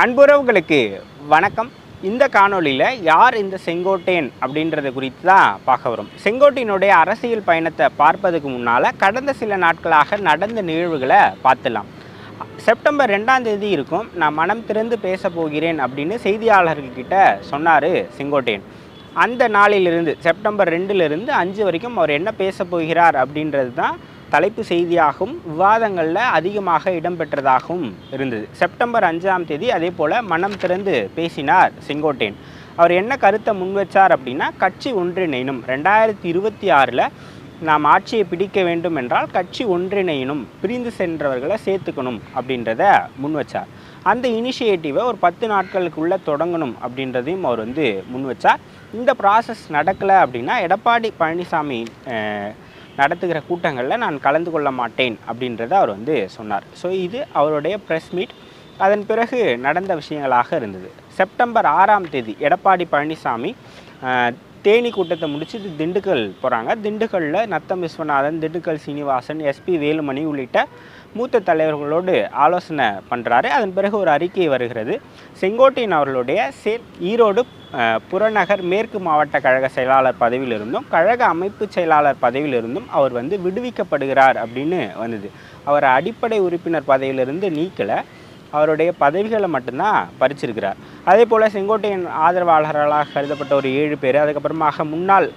அன்புறவுகளுக்கு வணக்கம். இந்த காணொளியில் யார் இந்த செங்கோட்டையன் அப்படின்றத குறித்து தான் பார்க்க வரும். செங்கோட்டையனுடைய அரசியல் பயணத்தை பார்ப்பதுக்கு முன்னால் கடந்த சில நாட்களாக நடந்த நிகழ்வுகளை பார்த்துலாம் செப்டம்பர் ரெண்டாம் தேதி இருக்கும். நான் மனம் திறந்து பேச போகிறேன் அப்படின்னு செய்தியாளர்கள்கிட்ட சொன்னார் செங்கோட்டையன். அந்த நாளிலிருந்து செப்டம்பர் ரெண்டுலேருந்து அஞ்சு வரைக்கும் அவர் என்ன பேச போகிறார் அப்படின்றது தான் தலைப்பு செய்தியாகவும் விவாதங்களில் அதிகமாக இடம்பெற்றதாகவும் இருந்தது. செப்டம்பர் அஞ்சாம் தேதி அதே போல் மனம் திறந்து பேசினார் செங்கோட்டையன். அவர் என்ன கருத்தை முன்வச்சார் அப்படின்னா கட்சி ஒன்றிணைனும் ரெண்டாயிரத்தி இருபத்தி ஆறில் நாம் ஆட்சியை பிடிக்க வேண்டும் என்றால் கட்சி ஒன்றிணையினும் பிரிந்து சென்றவர்களை சேர்த்துக்கணும் அப்படின்றத முன் வச்சார் அந்த இனிஷியேட்டிவை ஒரு பத்து நாட்களுக்குள்ளே தொடங்கணும் அப்படின்றதையும் அவர் வந்து முன் வச்சார் இந்த ப்ராசஸ் நடக்கலை அப்படின்னா எடப்பாடி பழனிசாமி நடத்துகிற கூட்டங்களில் நான் கலந்து கொள்ள மாட்டேன் அப்படின்றத அவர் வந்து சொன்னார். ஸோ இது அவருடைய ப்ரெஸ் மீட் அதன் பிறகு நடந்த விஷயங்களாக இருந்தது. செப்டம்பர் ஆறாம் தேதி எடப்பாடி பழனிசாமி தேனி கூட்டத்தை முடிச்சுட்டு திண்டுக்கல் போகிறாங்க திண்டுக்கல்லில் நத்தம் விஸ்வநாதன் திண்டுக்கல் சீனிவாசன் எஸ்பி வேலுமணி உள்ளிட்ட மூத்த தலைவர்களோடு ஆலோசனை பண்ணுறாரு அதன் பிறகு ஒரு அறிக்கை வருகிறது. செங்கோட்டையன் அவர்களுடைய சே ஈரோடு புறநகர் மேற்கு மாவட்ட கழக செயலாளர் பதவியிலிருந்தும் கழக அமைப்பு செயலாளர் பதவியிலிருந்தும் அவர் வந்து விடுவிக்கப்படுகிறார் அப்படின்னு வந்தது. அவர் அடிப்படை உறுப்பினர் பதவியிலிருந்து நீக்கலை. அவருடைய பதவிகளை மட்டும்தான் பறிச்சிருக்கிறார். அதே போல் செங்கோட்டையன் ஆதரவாளர்களாக கருதப்பட்ட ஒரு ஏழு பேர் அதுக்கப்புறமாக முன்னாள்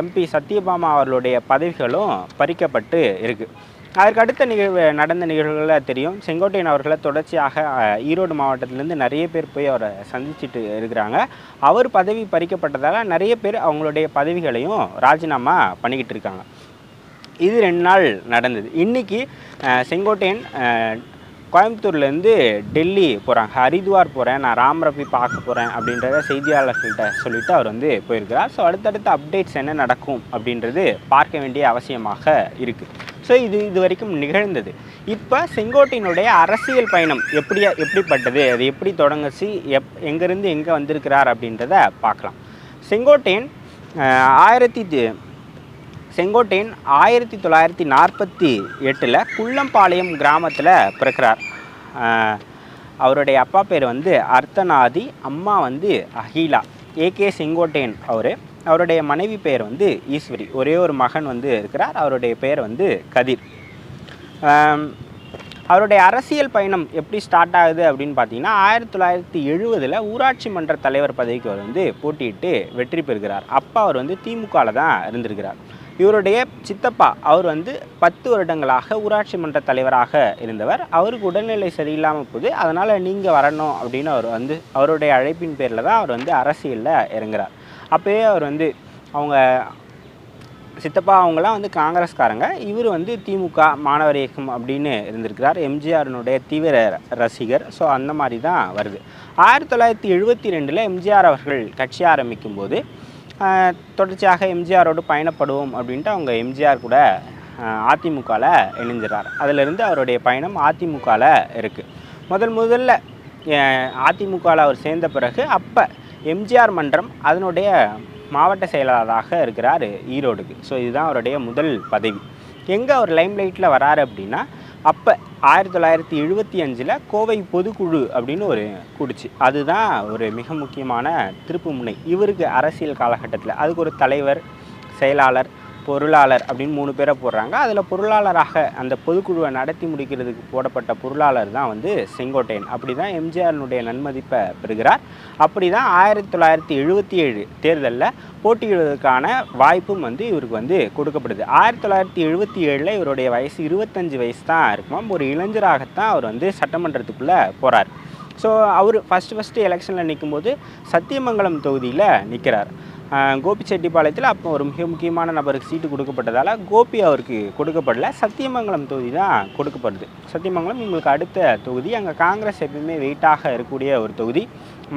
எம்பி சத்யபாமா அவர்களுடைய பதவிகளும் பறிக்கப்பட்டு இருக்குது அதற்கு அடுத்த நிகழ்வு நடந்த நிகழ்வுகளில் தெரியும். செங்கோட்டையன் அவர்களை தொடர்ச்சியாக ஈரோடு மாவட்டத்திலேருந்து நிறைய பேர் போய் அவரை சந்திச்சுட்டு இருக்கிறாங்க. அவர் பதவி பறிக்கப்பட்டதால் நிறைய பேர் அவங்களுடைய பதவிகளையும் ராஜினாமா பண்ணிக்கிட்டு இருக்காங்க. இது ரெண்டு நாள் நடந்தது. இன்றைக்கி செங்கோட்டையன் கோயம்புத்தூர்லேருந்து டெல்லி போகிறாங்க ஹரித்வார் போகிறேன் நான் ராமரை போய் பார்க்க போகிறேன் அப்படின்றத செய்தியாளர்கள்ட்ட சொல்லிவிட்டு அவர் வந்து போயிருக்கிறார். ஸோ அடுத்தடுத்த அப்டேட்ஸ் என்ன நடக்கும் அப்படின்றது பார்க்க வேண்டிய அவசியமாக இருக்குது ஸோ இது இது வரைக்கும் நிகழ்ந்தது. இப்போ செங்கோட்டையினுடைய அரசியல் பயணம் எப்படி எப்படிப்பட்டது அது எப்படி தொடங்குச்சு எப் எங்கேருந்து எங்கே வந்திருக்கிறார் அப்படின்றத பார்க்கலாம். செங்கோட்டையன் ஆயிரத்தி செங்கோட்டையன் ஆயிரத்தி தொள்ளாயிரத்தி நாற்பத்தி எட்டில் குள்ளம்பாளையம் கிராமத்தில் பிறக்கிறார். அவருடைய அப்பா பேர் வந்து அர்த்தநாதி அம்மா வந்து அகிலா ஏகே செங்கோட்டையன் அவர். அவருடைய மனைவி பெயர் வந்து ஈஸ்வரி. ஒரே ஒரு மகன் வந்து இருக்கிறார். அவருடைய பெயர் வந்து கதிர். அவருடைய அரசியல் பயணம் எப்படி ஸ்டார்ட் ஆகுது அப்படின்னு பார்த்தீங்கன்னா ஆயிரத்தி தொள்ளாயிரத்தி எழுபதில் ஊராட்சி மன்ற தலைவர் பதவிக்கு அவர் வந்து போட்டியிட்டு வெற்றி பெறுகிறார். அப்பா அவர் வந்து திமுகவில் தான் இருந்திருக்கிறார். இவருடைய சித்தப்பா அவர் வந்து பத்து வருடங்களாக ஊராட்சி மன்ற தலைவராக இருந்தவர். அவருக்கு உடல்நிலை சரியில்லாமல் போகுது. அதனால் நீங்கள் வரணும் அப்படின்னு அவர் வந்து அவருடைய அழைப்பின் பேரில் தான் அவர் வந்து அரசியலில் இறங்குறார். அப்போயே அவர் வந்து அவங்க சித்தப்பா அவங்களாம் வந்து காங்கிரஸ்காரங்க. இவர் வந்து திமுக மாணவர் இயக்கம் அப்படின்னு இருந்திருக்கிறார். எம்ஜிஆரினுடைய தீவிர ரசிகர். ஸோ அந்த மாதிரி தான் வருது. ஆயிரத்தி தொள்ளாயிரத்தி எழுபத்தி ரெண்டில் எம்ஜிஆர் அவர்கள் கட்சி ஆரம்பிக்கும் போது தொடர்ச்சியாக எம்ஜிஆரோடு பயணப்படுவோம் அப்படின்ட்டு அவங்க எம்ஜிஆர் கூட அதிமுகவில் இணைஞ்சிறார். அதிலிருந்து அவருடைய பயணம் அதிமுகவில் இருக்குது முதல் முதல்ல அதிமுகவில் அவர் சேர்ந்த பிறகு அப்போ எம்ஜிஆர் மன்றம் அதனுடைய மாவட்ட செயலாளராக இருக்கிறார் ஈரோடுக்கு. ஸோ இதுதான் அவருடைய முதல் பதவி. எங்கே அவர் லைம்லைட்டில் வராரு அப்படின்னா அப்போ ஆயிரத்தி தொள்ளாயிரத்தி எழுபத்தி அஞ்சில் கோவை பொதுக்குழு அப்படின்னு ஒரு கூடுச்சு. அதுதான் ஒரு மிக முக்கியமான திருப்புமுனை இவருக்கு அரசியல் காலகட்டத்தில் அதுக்கு ஒரு தலைவர் செயலாளர் பொருளாளர் அப்படின்னு மூணு பேரை போடுறாங்க. அதில் பொருளாளராக அந்த பொதுக்குழுவை நடத்தி முடிக்கிறதுக்கு போடப்பட்ட பொருளாளர் தான் வந்து செங்கோட்டையன். அப்படி தான் எம்ஜிஆரினுடைய நன்மதிப்பை பெறுகிறார். அப்படி தான் ஆயிரத்தி தொள்ளாயிரத்தி எழுபத்தி ஏழு தேர்தலில் போட்டியிடுவதற்கான வாய்ப்பும் வந்து இவருக்கு வந்து கொடுக்கப்படுது. ஆயிரத்தி தொள்ளாயிரத்தி எழுபத்தி ஏழில் இவருடைய வயசு இருபத்தஞ்சு வயசு தான் இருக்குமாம் ஒரு இளைஞராகத்தான் அவர் வந்து சட்டமன்றத்துக்குள்ளே போகிறார் ஸோ அவர் ஃபஸ்ட்டு ஃபஸ்ட்டு எலெக்ஷனில் நிற்கும்போது சத்தியமங்கலம் தொகுதியில் நிற்கிறார் கோபிச்செட்டிப்பாளையத்தில் அப்போ ஒரு மிக முக்கியமான நபருக்கு சீட்டு கொடுக்கப்பட்டதால் கோபி அவருக்கு கொடுக்கப்படல. சத்தியமங்கலம் தொகுதி தான் கொடுக்கப்படுது. சத்தியமங்கலம் உங்களுக்கு அடுத்த தொகுதி. அங்கே காங்கிரஸ் எப்பயுமே வெயிட்டாக இருக்கக்கூடிய ஒரு தொகுதி.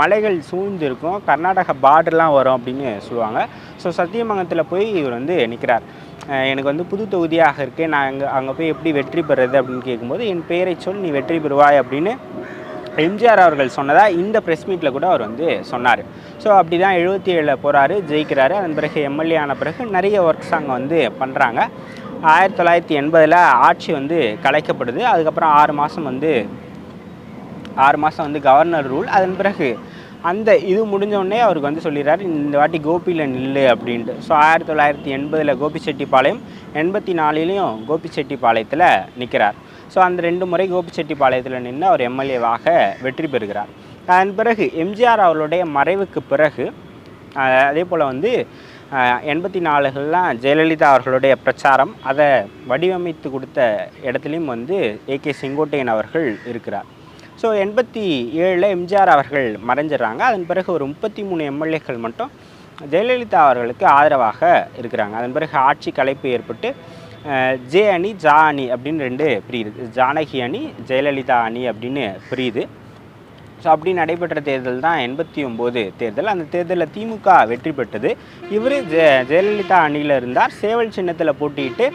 மலைகள் சூழ்ந்து இருக்கும் கர்நாடக பார்டர்லாம் வரும் அப்படின்னு சொல்லுவாங்க. ஸோ சத்தியமங்கலத்தில் போய் இவர் வந்து நிற்கிறார் எனக்கு வந்து புது தொகுதியாக இருக்கேன் நான் அங்கே அங்கே போய் எப்படி வெற்றி பெறுறது அப்படின்னு கேட்கும்போது என் பெயரை சொல் நீ வெற்றி பெறுவாய் அப்படின்னு எம்ஜிஆர் அவர்கள் சொன்னதாக இந்த ப்ரெஸ் மீட்டில் கூட அவர் வந்து சொன்னார். ஸோ அப்படி தான் எழுபத்தி ஏழில் போகிறாரு ஜெயிக்கிறாரு. அதன் பிறகு எம்எல்ஏ ஆன பிறகு நிறைய ஒர்க்ஸ் அங்கே வந்து பண்ணுறாங்க ஆயிரத்தி தொள்ளாயிரத்தி எண்பதில் ஆட்சி வந்து கலைக்கப்படுது. அதுக்கப்புறம் ஆறு மாதம் வந்து ஆறு மாதம் வந்து கவர்னர் ரூல் அதன் பிறகு அந்த இது முடிஞ்சோடனே அவருக்கு வந்து சொல்லிடுறாரு இந்த வாட்டி கோபியில் நில்லு அப்படின்ட்டு. ஸோ ஆயிரத்தி தொள்ளாயிரத்தி எண்பதில் கோபிச்செட்டிப்பாளையம் எண்பத்தி நாலுலேயும் கோபிச்செட்டிப்பாளையத்தில் நிற்கிறார் ஸோ அந்த ரெண்டு முறை கோபிச்செட்டிப்பாளையத்தில் நின்று அவர் எம்எல்ஏவாக வெற்றி பெறுகிறார். அதன் பிறகு எம்ஜிஆர் அவர்களுடைய மறைவுக்கு பிறகு அதே போல் வந்து எண்பத்தி நாலுகள்லாம் ஜெயலலிதா அவர்களுடைய பிரச்சாரம் அதை வடிவமைத்து கொடுத்த இடத்துலையும் வந்து ஏகே செங்கோட்டையன் அவர்கள் இருக்கிறார். ஸோ எண்பத்தி ஏழில் எம்ஜிஆர் அவர்கள் மறைஞ்சிடுறாங்க. அதன் பிறகு ஒரு முப்பத்தி மூணு எம்எல்ஏக்கள் மட்டும் ஜெயலலிதா அவர்களுக்கு ஆதரவாக இருக்கிறாங்க. அதன் பிறகு ஆட்சி கலைப்பு ஏற்பட்டு ஜே அணி ஜா அணி அப்படின்னு ரெண்டு பிரியுது. ஜானகி அணி ஜெயலலிதா அணி அப்படின்னு பிரியுது. ஸோ அப்படி நடைபெற்ற தேர்தல் தான் எண்பத்தி ஒம்போது தேர்தல். அந்த தேர்தலில் திமுக வெற்றி பெற்றது. இவர் ஜெ ஜெயலலிதா அணியில் இருந்தார். சேவல் சின்னத்தில் போட்டியிட்டு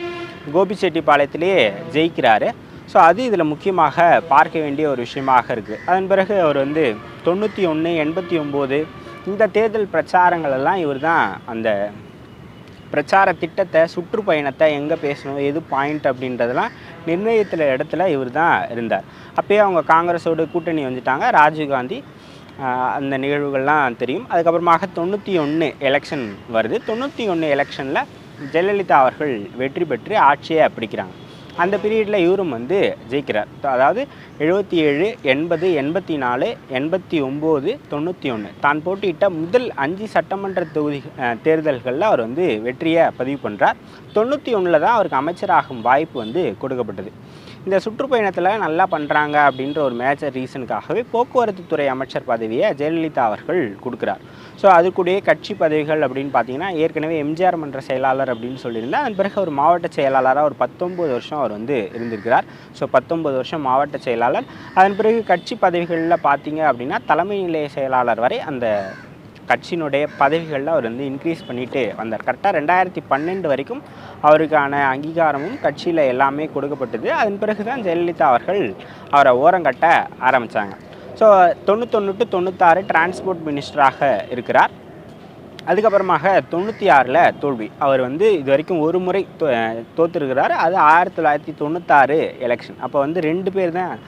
கோபிச்செட்டிப்பாளையத்திலேயே ஜெயிக்கிறாரு. ஸோ அது இதில் முக்கியமாக பார்க்க வேண்டிய ஒரு விஷயமாக இருக்குது அதன் பிறகு அவர் வந்து தொண்ணூற்றி ஒன்று எண்பத்தி ஒம்போது இந்த தேர்தல் பிரச்சாரங்கள் எல்லாம் இவர் தான் அந்த பிரச்சார திட்டத்தை சுற்றுப்பயணத்தை எங்கே பேசணும் எது பாயிண்ட் அப்படின்றதெல்லாம் நிர்ணயித்துல இடத்துல இவர் தான் இருந்தார். அப்பயே அவங்க காங்கிரஸோட கூட்டணி வந்துட்டாங்க. ராஜீவ்காந்தி அந்த நிகழ்வுகள்லாம் தெரியும். அதுக்கப்புறமாக தொண்ணூற்றி ஒன்று எலெக்ஷன் வருது. தொண்ணூற்றி ஒன்று எலெக்ஷனில் ஜெயலலிதா அவர்கள் வெற்றி பெற்று ஆட்சியை பிடிக்கிறாங்க அந்த பீரியடில் இவரும் வந்து ஜெயிக்கிறார். அதாவது எழுபத்தி ஏழு எண்பது எண்பத்தி நாலு எண்பத்தி ஒம்பது தொண்ணூற்றி ஒன்று. தான் போட்டியிட்ட முதல் அஞ்சு சட்டமன்ற தொகுதி தேர்தல்களில் அவர் வந்து வெற்றியை பதிவு பண்ணுறார் தொண்ணூற்றி ஒன்றில் தான் அவருக்கு அமைச்சராகும் வாய்ப்பு வந்து கொடுக்கப்பட்டது. இந்த சுற்றுப்பயணத்தில் நல்லா பண்ணுறாங்க அப்படின்ற ஒரு மேஜர் ரீசனுக்காகவே போக்குவரத்து துறை அமைச்சர் பதவியை ஜெயலலிதா அவர்கள் கொடுக்குறார். ஸோ அதுக்குடைய கட்சி பதவிகள் அப்படின்னு பார்த்தீங்கன்னா ஏற்கனவே எம்ஜிஆர் மன்ற செயலாளர் அப்படின்னு சொல்லியிருந்தேன் அதன் பிறகு ஒரு மாவட்ட செயலாளராக ஒரு பத்தொம்பது வருஷம் அவர் வந்து இருந்திருக்கிறார். ஸோ பத்தொம்பது வருஷம் மாவட்ட செயலாளர். அதன் பிறகு கட்சி பதவிகளில் பார்த்தீங்க அப்படின்னா தலைமை நிலைய செயலாளர் வரை அந்த கட்சியினுடைய பதவிகளில் அவர் வந்து இன்க்ரீஸ் பண்ணிட்டு வந்தார். கரெக்டாக ரெண்டாயிரத்தி பன்னெண்டு வரைக்கும் அவருக்கான அங்கீகாரமும் கட்சியில் எல்லாமே கொடுக்கப்பட்டது. அதன் பிறகு தான் ஜெயலலிதா அவர்கள் அவரை ஓரங்கட்ட ஆரம்பித்தாங்க ஸோ தொண்ணூத்தொன்று டு தொண்ணூத்தாறு டிரான்ஸ்போர்ட் மினிஸ்டராக இருக்கிறார். அதுக்கப்புறமாக தொண்ணூற்றி ஆறில் தோல்வி. அவர் வந்து இது வரைக்கும் ஒரு முறை தோ- அது ஆயிரத்தி தொள்ளாயிரத்தி தொண்ணூத்தாறு எலெக்ஷன் அப்போ வந்து ரெண்டு பேர் தான்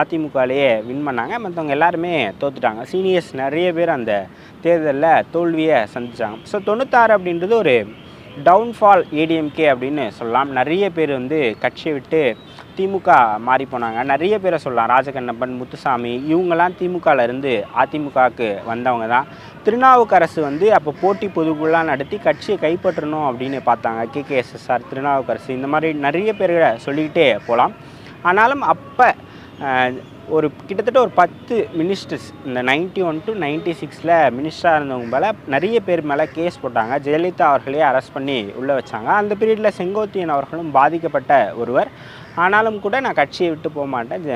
அதிமுகலேயே வின் பண்ணாங்க. மற்றவங்க எல்லாருமே தோத்துட்டாங்க. சீனியர்ஸ் நிறைய பேர் அந்த தேர்தலில் தோல்வியை சந்தித்தாங்க ஸோ தொண்ணூத்தாறு அப்படின்றது ஒரு டவுன்ஃபால் ஏடிஎம்கே அப்படின்னு சொல்லலாம். நிறைய பேர் வந்து கட்சியை விட்டு திமுக மாறி போனாங்க. நிறைய பேரை சொல்லலாம். ராஜகண்ணப்பன் முத்துசாமி இவங்கெல்லாம் திமுகலேருந்து அதிமுகவுக்கு வந்தவங்க தான். திருநாவுக்கரசு வந்து அப்போ போட்டி பொதுக்குழாம் நடத்தி கட்சியை கைப்பற்றணும் அப்படின்னு பார்த்தாங்க. கேகேஎஸ்எஸ்ஆர் திருநாவுக்கரசு. இந்த மாதிரி நிறைய பேர்களை சொல்லிக்கிட்டே போகலாம். ஆனாலும் அப்போ ஒரு கிட்டத்தட்ட ஒரு பத்து மினிஸ்டர்ஸ் இந்த நைன்ட்டி ஒன் டு நைன்ட்டி சிக்ஸில் மினிஸ்டராக இருந்தவங்க மேலே நிறைய பேர் மேலே கேஸ் போட்டாங்க. ஜெயலலிதா அவர்களே அரெஸ்ட் பண்ணி உள்ளே வச்சாங்க. அந்த பீரியடில் செங்கோத்தியன் அவர்களும் பாதிக்கப்பட்ட ஒருவர். ஆனாலும் கூட நான் கட்சியை விட்டு போக மாட்டேன்.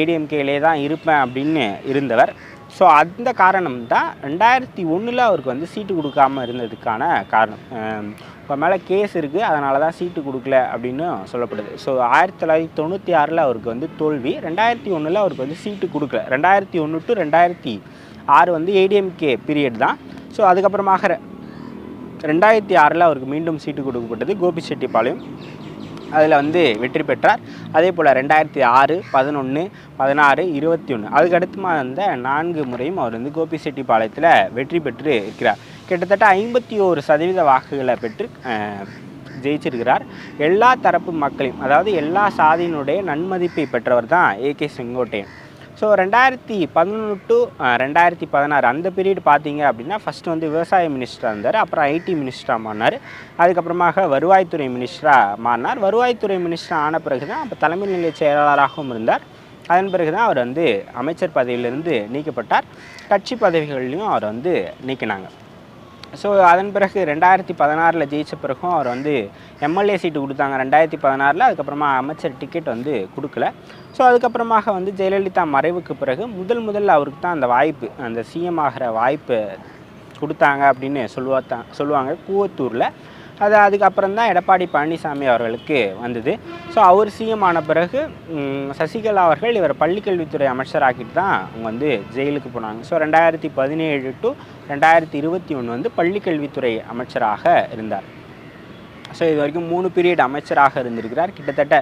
ஏடிஎம்கேலே தான் இருப்பேன் அப்படின்னு இருந்தவர். ஸோ அந்த காரணம் தான் ரெண்டாயிரத்தி ஒன்றில் அவருக்கு வந்து சீட்டு கொடுக்காம இருந்ததுக்கான காரணம். இப்போ மேலே கேஸ் இருக்குது அதனால தான் சீட்டு கொடுக்கல அப்படின்னு சொல்லப்படுது. ஸோ ஆயிரத்தி தொள்ளாயிரத்தி தொண்ணூற்றி ஆறில் அவருக்கு வந்து தோல்வி ரெண்டாயிரத்தி ஒன்றில் அவருக்கு வந்து சீட்டு கொடுக்கல. ரெண்டாயிரத்தி ஒன்று டு ரெண்டாயிரத்தி ஆறு வந்து ஏடிஎம்கே பீரியட் தான். ஸோ அதுக்கப்புறமாக ரெண்டாயிரத்தி ஆறில் அவருக்கு மீண்டும் சீட்டு கொடுக்கப்பட்டது கோபிச்செட்டிப்பாளையம் அதில் வந்து வெற்றி பெற்றார். அதே போல் ரெண்டாயிரத்தி ஆறு பதினொன்று பதினாறு இருபத்தி ஒன்று அதுக்கடுத்துமா வந்த நான்கு முறையும் அவர் வந்து கோபிச்செட்டிப்பாளையத்தில் வெற்றி பெற்று இருக்கிறார். கிட்டத்தட்ட ஐம்பத்தி ஓரு சதவீத வாக்குகளை பெற்று ஜெயிச்சிருக்கிறார். எல்லா தரப்பு மக்களையும் அதாவது எல்லா சாதியினுடைய நன்மதிப்பை பெற்றவர் தான் ஏகே செங்கோட்டையன். ஸோ ரெண்டாயிரத்தி பதினொன்று டு ரெண்டாயிரத்தி பதினாறு அந்த பீரியட் பார்த்தீங்க அப்படின்னா ஃபஸ்ட்டு வந்து விவசாய மினிஸ்டராக இருந்தார் அப்புறம் ஐடி மினிஸ்டராக மாறினார். அதுக்கப்புறமாக வருவாய்த்துறை மினிஸ்டராக மாறினார். வருவாய்த்துறை மினிஸ்டர் ஆன பிறகு தான் அப்போ தலைமை நிலைய செயலாளராகவும் இருந்தார். அதன் பிறகு தான் அவர் வந்து அமைச்சர் பதவியிலிருந்து நீக்கப்பட்டார். கட்சி பதவிகள்லையும் அவர் வந்து நீக்கினாங்க. ஸோ அதன் பிறகு ரெண்டாயிரத்தி பதினாறில் ஜெயிச்ச பிறகும் அவர் வந்து எம்எல்ஏ சீட்டு கொடுத்தாங்க. ரெண்டாயிரத்தி பதினாறில் அதுக்கப்புறமா அமைச்சர் டிக்கெட் வந்து கொடுக்கல. ஸோ அதுக்கப்புறமாக வந்து ஜெயலலிதா மறைவுக்கு பிறகு முதல் முதல்ல அவருக்கு தான் அந்த வாய்ப்பு அந்த சிஎம் ஆகிற வாய்ப்பு கொடுத்தாங்க அப்படின்னு சொல்லுவா சொல்லுவாங்க. கூவத்தூரில் அது அதுக்கப்புறம் தான் எடப்பாடி பழனிசாமி அவர்களுக்கு வந்தது. ஸோ அவர் சிஎம் ஆன பிறகு சசிகலா அவர்கள் இவர் பள்ளிக்கல்வித்துறை அமைச்சராக்கிட்டு தான் அவங்க வந்து ஜெயிலுக்கு போனாங்க. ஸோ ரெண்டாயிரத்தி பதினேழு டு ரெண்டாயிரத்தி இருபத்தி ஒன்று வந்து பள்ளிக்கல்வித்துறை அமைச்சராக இருந்தார். ஸோ இது வரைக்கும் மூணு பீரியட் அமைச்சராக இருந்திருக்கிறார். கிட்டத்தட்ட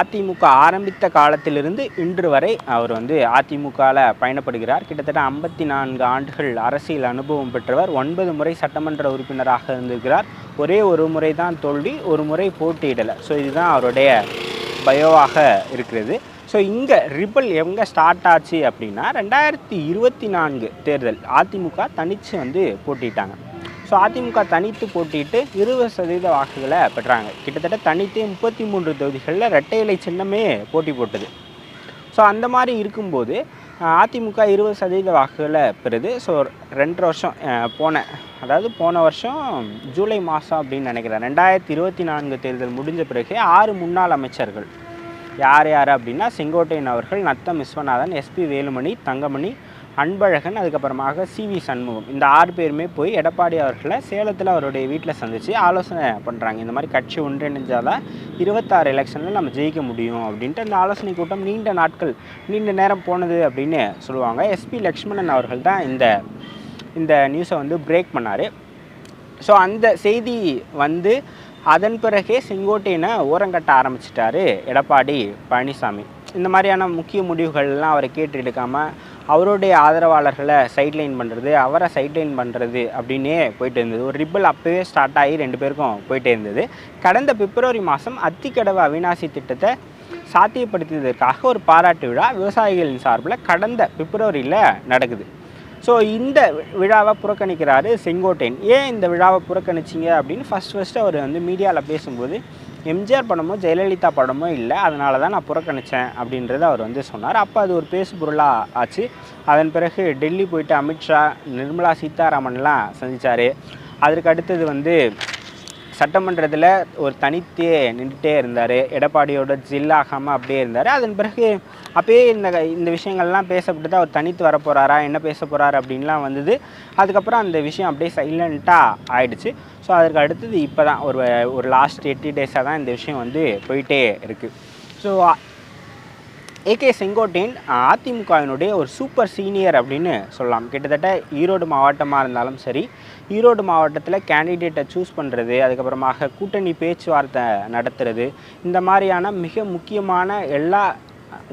அதிமுக ஆரம்பித்த காலத்திலிருந்து இன்று வரை அவர் வந்து அதிமுகவில் பயணப்படுகிறார். கிட்டத்தட்ட ஐம்பத்தி நான்கு ஆண்டுகள் அரசியல் அனுபவம் பெற்றவர். ஒன்பது முறை சட்டமன்ற உறுப்பினராக இருந்திருக்கிறார். ஒரே ஒரு முறை தான் தோல்வி ஒரு முறை போட்டியிடலை. ஸோ இதுதான் அவருடைய பயோவாக இருக்கிறது. ஸோ இங்கே ரிபல் எங்கே ஸ்டார்ட் ஆச்சு அப்படின்னா ரெண்டாயிரத்தி இருபத்தி நான்கு தேர்தல் அதிமுக தனித்து வந்து போட்டிட்டாங்க ஸோ அதிமுக தனித்து போட்டிட்டு இருபது சதவீத வாக்குகளை பெற்றாங்க. கிட்டத்தட்ட தனித்து முப்பத்தி மூன்று தொகுதிகளில் ரெட்டை இலை சின்னமே போட்டி போட்டது. ஸோ அந்த மாதிரி இருக்கும்போது அதிமுக இருபது சதவீத வாக்குகளை பெறுது. ஸோ ரெண்டு வருஷம் போன அதாவது போன வருஷம் ஜூலை மாதம் அப்படின்னு நினைக்கிறேன். ரெண்டாயிரத்தி இருபத்தி நான்கு தேர்தல் முடிஞ்ச பிறகு ஆறு முன்னாள் அமைச்சர்கள். யார் யார் அப்படின்னா செங்கோட்டையன் அவர்கள் நத்தம் விஸ்வநாதன் எஸ்பி வேலுமணி தங்கமணி அன்பழகன் அதுக்கப்புறமாக சி வி சண்முகம். இந்த ஆறு பேருமே போய் எடப்பாடி அவர்களை சேலத்தில் அவருடைய வீட்டில் சந்தித்து ஆலோசனை பண்ணுறாங்க இந்த மாதிரி கட்சி ஒன்றிணைஞ்சாதான் இருபத்தாறு எலெக்ஷனில் நம்ம ஜெயிக்க முடியும் அப்படின்ட்டு அந்த ஆலோசனை கூட்டம் நீண்ட நாட்கள் நீண்ட நேரம் போனது அப்படின்னு சொல்லுவாங்க. எஸ்பி லக்ஷ்மணன் அவர்கள் தான் இந்த இந்த நியூஸை வந்து பிரேக் பண்ணார். ஸோ அந்த செய்தி வந்து அதன் பிறகே செங்கோட்டையனை ஓரங்கட்ட ஆரம்பிச்சிட்டாரு எடப்பாடி பழனிசாமி. இந்த மாதிரியான முக்கிய முடிவுகள்லாம் அவரை கேட்டு எடுக்காமல் அவருடைய ஆதரவாளர்களை சைட்லைன் பண்ணுறது அவரை சைட்லைன் பண்ணுறது அப்படின்னே போயிட்டு இருந்தது. ஒரு ரிப்பல் அப்போவே ஸ்டார்ட் ஆகி ரெண்டு பேருக்கும் போயிட்டே இருந்தது. கடந்த பிப்ரவரி மாதம் அத்திக்கடவு அவிநாசி திட்டத்தை சாத்தியப்படுத்தியதற்காக ஒரு பாராட்டு விழா விவசாயிகளின் சார்பில் கடந்த பிப்ரவரியில் நடக்குது. ஸோ இந்த விழாவை புறக்கணிக்கிறாரு செங்கோட்டையன். ஏன் இந்த விழாவை புறக்கணிச்சிங்க அப்படின்னு ஃபஸ்ட் ஃபஸ்ட்டு அவர் வந்து மீடியாவில் பேசும்போது எம்ஜிஆர் படமோ ஜெயலலிதா படமோ இல்லை. அதனால தான் நான் புறக்கணித்தேன் அப்படின்றத அவர் வந்து சொன்னார். அப்போ அது ஒரு பேசு பொருளாக ஆச்சு. அதன் பிறகு டெல்லி போயிட்டு அமித்ஷா நிர்மலா சீதாராமன்லாம் சந்தித்தார் அதற்கு அடுத்தது வந்து சட்டமன்றத்தில் ஒரு தனித்தே நின்றுட்டே இருந்தார். எடப்பாடியோட ஜில்லாகாமல் அப்படியே இருந்தார். அதன் பிறகு அப்பயே இந்த இந்த விஷயங்கள்லாம் பேசப்பட்டு தான் அவர் தனித்து வரப்போகிறாரா என்ன பேச போகிறாரு அப்படின்லாம் வந்தது. அதுக்கப்புறம் அந்த விஷயம் அப்படியே சைலண்ட்டாக ஆயிடுச்சு. ஸோ அதற்கு அடுத்தது இப்போ தான் ஒரு ஒரு லாஸ்ட் எயிட்டி டேஸாக தான் இந்த விஷயம் வந்து போயிட்டே இருக்குது ஸோ ஏகே செங்கோட்டையன் அதிமுகவினுடைய ஒரு சூப்பர் சீனியர் அப்படின்னு சொல்லலாம். கிட்டத்தட்ட ஈரோடு மாவட்டமாக இருந்தாலும் சரி ஈரோடு மாவட்டத்தில் கேண்டிடேட்டை சூஸ் பண்ணுறது அதுக்கப்புறமாக கூட்டணி பேச்சுவார்த்தை நடத்துறது இந்த மாதிரியான மிக முக்கியமான எல்லா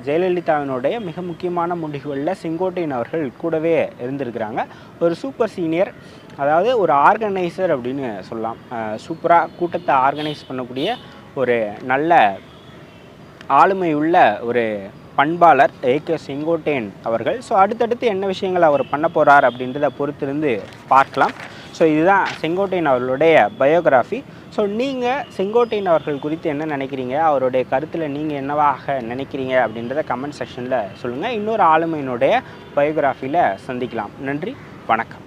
ஜெயலலிதாவினுடைய மிக முக்கியமான முடிவுகளில் செங்கோட்டையன் அவர்கள் கூடவே இருந்திருக்கிறாங்க. ஒரு சூப்பர் சீனியர் அதாவது ஒரு ஆர்கனைசர் அப்படின்னு சொல்லலாம். சூப்பராக கூட்டத்தை ஆர்கனைஸ் பண்ணக்கூடிய ஒரு நல்ல ஆளுமை உள்ள ஒரு பண்பாளர் ஏகே செங்கோட்டையன் அவர்கள். ஸோ அடுத்தடுத்து என்ன விஷயங்கள் அவர் பண்ண போகிறார் அப்படின்றத பொறுத்திருந்து பார்க்கலாம். ஸோ இதுதான் செங்கோட்டையன் அவர்களுடைய பயோகிராஃபி ஸோ நீங்கள் செங்கோட்டையன் அவர்கள் குறித்து என்ன நினைக்கிறீங்க? அவருடைய கருத்தில் நீங்கள் என்னவாக நினைக்கிறீங்க அப்படின்றத கமெண்ட் செக்ஷனில் சொல்லுங்கள் இன்னொரு ஆளுமையினுடைய பயோகிராஃபியில் சந்திக்கலாம். நன்றி. வணக்கம்.